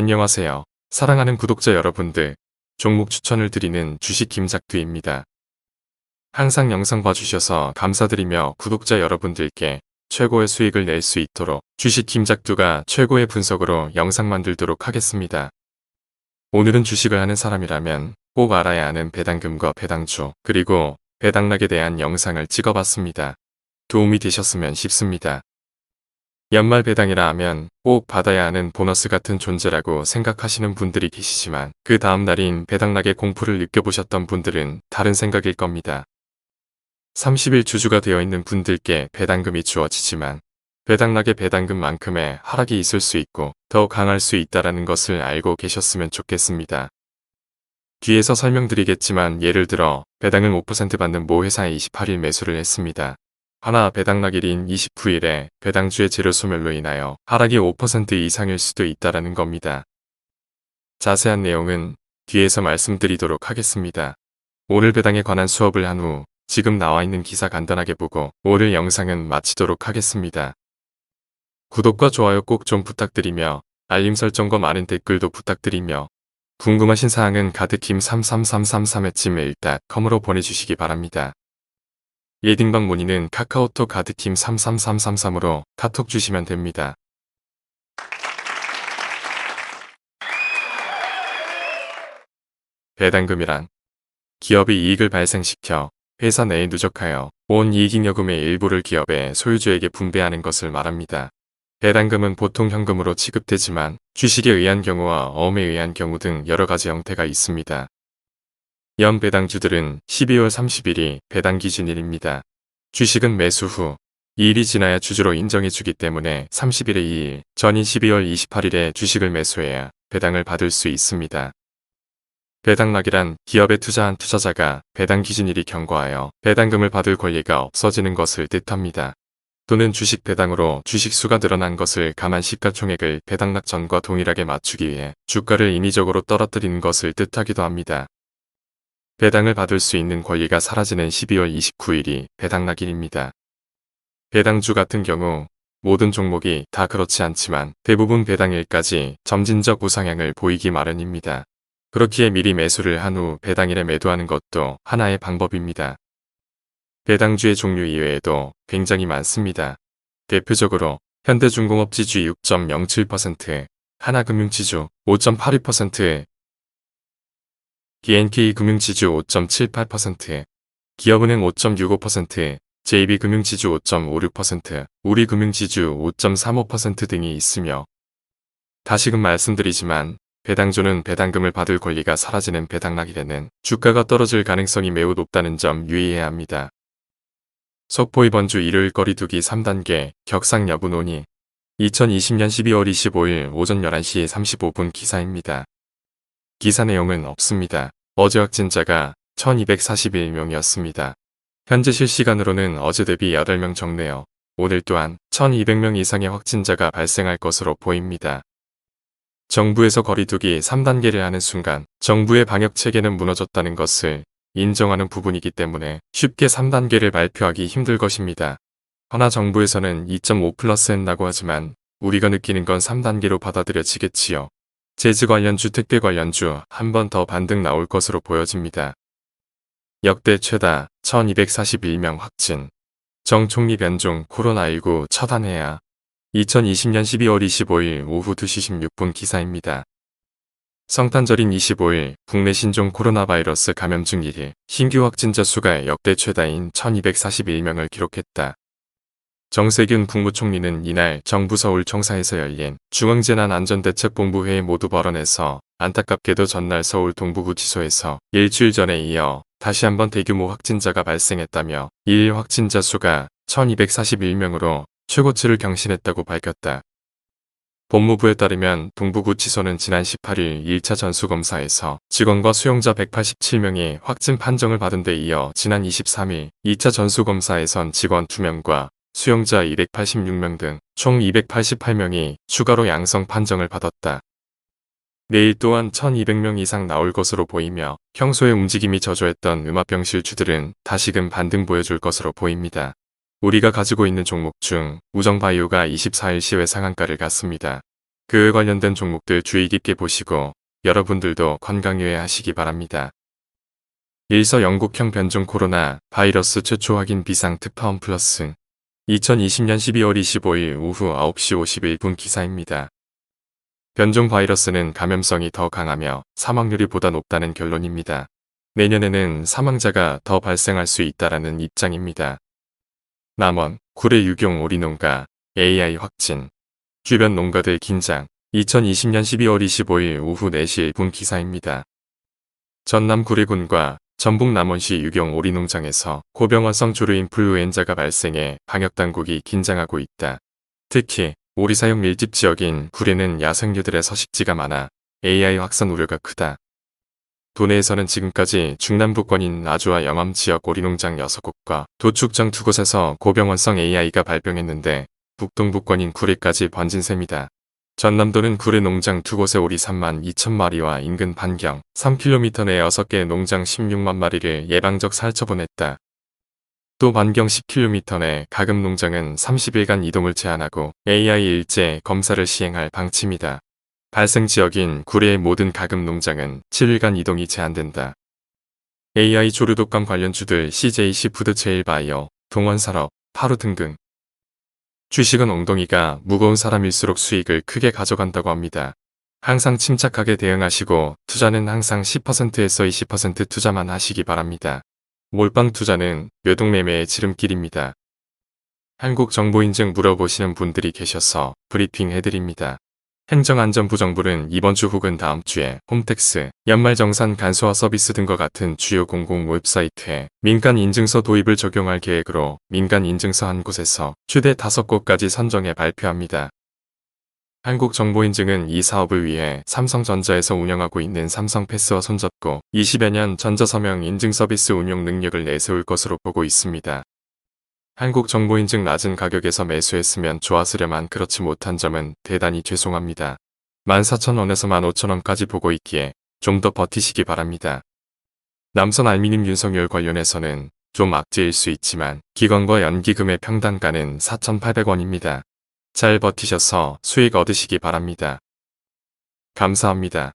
안녕하세요. 사랑하는 구독자 여러분들, 종목 추천을 드리는 주식 김작두입니다. 항상 영상 봐주셔서 감사드리며 구독자 여러분들께 최고의 수익을 낼 수 있도록 주식 김작두가 최고의 분석으로 영상 만들도록 하겠습니다. 오늘은 주식을 하는 사람이라면 꼭 알아야 하는 배당금과 배당주, 그리고 배당락에 대한 영상을 찍어봤습니다. 도움이 되셨으면 싶습니다. 연말 배당이라 하면 꼭 받아야 하는 보너스 같은 존재라고 생각하시는 분들이 계시지만 그 다음 날인 배당락의 공포를 느껴보셨던 분들은 다른 생각일 겁니다. 30일 주주가 되어 있는 분들께 배당금이 주어지지만 배당락의 배당금만큼의 하락이 있을 수 있고 더 강할 수 있다라는 것을 알고 계셨으면 좋겠습니다. 뒤에서 설명드리겠지만 예를 들어 배당을 5% 받는 모 회사에 28일 매수를 했습니다. 하나 배당락일인 29일에 배당주의 재료 소멸로 인하여 하락이 5% 이상일 수도 있다라는 겁니다. 자세한 내용은 뒤에서 말씀드리도록 하겠습니다. 오늘 배당에 관한 수업을 한 후 지금 나와 있는 기사 간단하게 보고 오늘 영상은 마치도록 하겠습니다. 구독과 좋아요 꼭 좀 부탁드리며 알림 설정과 많은 댓글도 부탁드리며 궁금하신 사항은 가득힘 33333-gmail.com으로 보내주시기 바랍니다. 예딩방 문의는 카카오톡 가드팀 33333으로 카톡 주시면 됩니다. 배당금이란 기업이 이익을 발생시켜 회사 내에 누적하여 온 이익잉여금의 일부를 기업의 소유주에게 분배하는 것을 말합니다. 배당금은 보통 현금으로 지급되지만 주식에 의한 경우와 어음에 의한 경우 등 여러 가지 형태가 있습니다. 연 배당주들은 12월 30일이 배당 기준일입니다. 주식은 매수 후 2일이 지나야 주주로 인정해주기 때문에 30일의 2일 전인 12월 28일에 주식을 매수해야 배당을 받을 수 있습니다. 배당락이란 기업에 투자한 투자자가 배당 기준일이 경과하여 배당금을 받을 권리가 없어지는 것을 뜻합니다. 또는 주식 배당으로 주식 수가 늘어난 것을 감안 시가총액을 배당락 전과 동일하게 맞추기 위해 주가를 인위적으로 떨어뜨리는 것을 뜻하기도 합니다. 배당을 받을 수 있는 권리가 사라지는 12월 29일이 배당락일입니다. 배당주 같은 경우 모든 종목이 다 그렇지 않지만 대부분 배당일까지 점진적 우상향을 보이기 마련입니다. 그렇기에 미리 매수를 한 후 배당일에 매도하는 것도 하나의 방법입니다. 배당주의 종류 이외에도 굉장히 많습니다. 대표적으로 현대중공업지주 6.07%, 하나금융지주 5.82%, BNK 금융지주 5.78%, 기업은행 5.65%, JB금융지주 5.56%, 우리금융지주 5.35% 등이 있으며 다시금 말씀드리지만 배당주는 배당금을 받을 권리가 사라지는 배당락일에는 주가가 떨어질 가능성이 매우 높다는 점 유의해야 합니다. 속보 이번 주 일요일 거리두기 3단계 격상 여부 논의 2020년 12월 25일 오전 11시 35분 기사입니다. 기사 내용은 없습니다. 어제 확진자가 1241명이었습니다. 현재 실시간으로는 어제 대비 8명 적네요. 오늘 또한 1200명 이상의 확진자가 발생할 것으로 보입니다. 정부에서 거리두기 3단계를 하는 순간 정부의 방역 체계는 무너졌다는 것을 인정하는 부분이기 때문에 쉽게 3단계를 발표하기 힘들 것입니다. 허나 정부에서는 2.5 플러스 했다고 하지만 우리가 느끼는 건 3단계로 받아들여지겠지요. 재즈 관련주 택배 관련주 한 번 더 반등 나올 것으로 보여집니다. 역대 최다 1241명 확진 정 총리 변종 코로나19 처단해야 2020년 12월 25일 오후 2시 16분 기사입니다. 성탄절인 25일 국내 신종 코로나 바이러스 감염증 1일 신규 확진자 수가 역대 최다인 1241명을 기록했다. 정세균 국무총리는 이날 정부 서울 청사에서 열린 중앙재난안전대책본부회의 모두 발언에서 안타깝게도 전날 서울 동부구치소에서 일주일 전에 이어 다시 한번 대규모 확진자가 발생했다며 일 확진자 수가 1241명으로 최고치를 경신했다고 밝혔다. 법무부에 따르면 동부구치소는 지난 18일 1차 전수검사에서 직원과 수용자 187명이 확진 판정을 받은 데 이어 지난 23일 2차 전수검사에선 직원 2명과 수용자 286명 등 총 288명이 추가로 양성 판정을 받았다. 내일 또한 1200명 이상 나올 것으로 보이며 평소에 움직임이 저조했던 음압병실주들은 다시금 반등 보여줄 것으로 보입니다. 우리가 가지고 있는 종목 중 우정바이오가 24일 시외 상한가를 갔습니다. 그에 관련된 종목들 주의 깊게 보시고 여러분들도 건강 유의하시기 바랍니다. 일서 영국형 변종 코로나 바이러스 최초 확인 비상 특파원 플러스 2020년 12월 25일 오후 9시 51분 기사입니다. 변종 바이러스는 감염성이 더 강하며 사망률이 보다 높다는 결론입니다. 내년에는 사망자가 더 발생할 수 있다라는 입장입니다. 남원, 구례 유경 오리농가, AI 확진, 주변 농가들 긴장, 2020년 12월 25일 오후 4시 1분 기사입니다. 전남 구례군과 전북 남원시 유경 오리농장에서 고병원성 조류 인플루엔자가 발생해 방역당국이 긴장하고 있다. 특히 오리 사용 밀집 지역인 구례는 야생류들의 서식지가 많아 AI 확산 우려가 크다. 도내에서는 지금까지 중남부권인 나주와 영암 지역 오리농장 6곳과 도축장 2곳에서 고병원성 AI가 발병했는데 북동부권인 구례까지 번진 셈이다. 전남도는 구례 농장 두 곳의 오리 3만 2천 마리와 인근 반경 3km 내 6개 농장 16만 마리를 예방적 살처분했다. 또 반경 10km 내 가금 농장은 30일간 이동을 제한하고 AI 일제 검사를 시행할 방침이다. 발생 지역인 구례의 모든 가금 농장은 7일간 이동이 제한된다. AI 조류독감 관련주들 CJC 푸드체일바이오, 동원산업, 파루 등등 주식은 엉덩이가 무거운 사람일수록 수익을 크게 가져간다고 합니다. 항상 침착하게 대응하시고 투자는 항상 10%에서 20% 투자만 하시기 바랍니다. 몰빵 투자는 외동매매의 지름길입니다. 한국정보인증 물어보시는 분들이 계셔서 브리핑 해드립니다. 행정안전부정부는 이번 주 혹은 다음 주에 홈택스, 연말정산 간소화 서비스 등과 같은 주요 공공 웹사이트에 민간 인증서 도입을 적용할 계획으로 민간 인증서 한 곳에서 최대 5곳까지 선정해 발표합니다. 한국정보인증은 이 사업을 위해 삼성전자에서 운영하고 있는 삼성패스와 손잡고 20여 년 전자서명 인증 서비스 운용 능력을 내세울 것으로 보고 있습니다. 한국 정보인증 낮은 가격에서 매수했으면 좋았으려만 그렇지 못한 점은 대단히 죄송합니다. 14,000원에서 15,000원까지 보고 있기에 좀 더 버티시기 바랍니다. 남선 알미늄 윤석열 관련해서는 좀 악재일 수 있지만 기관과 연기금의 평단가는 4,800원입니다. 잘 버티셔서 수익 얻으시기 바랍니다. 감사합니다.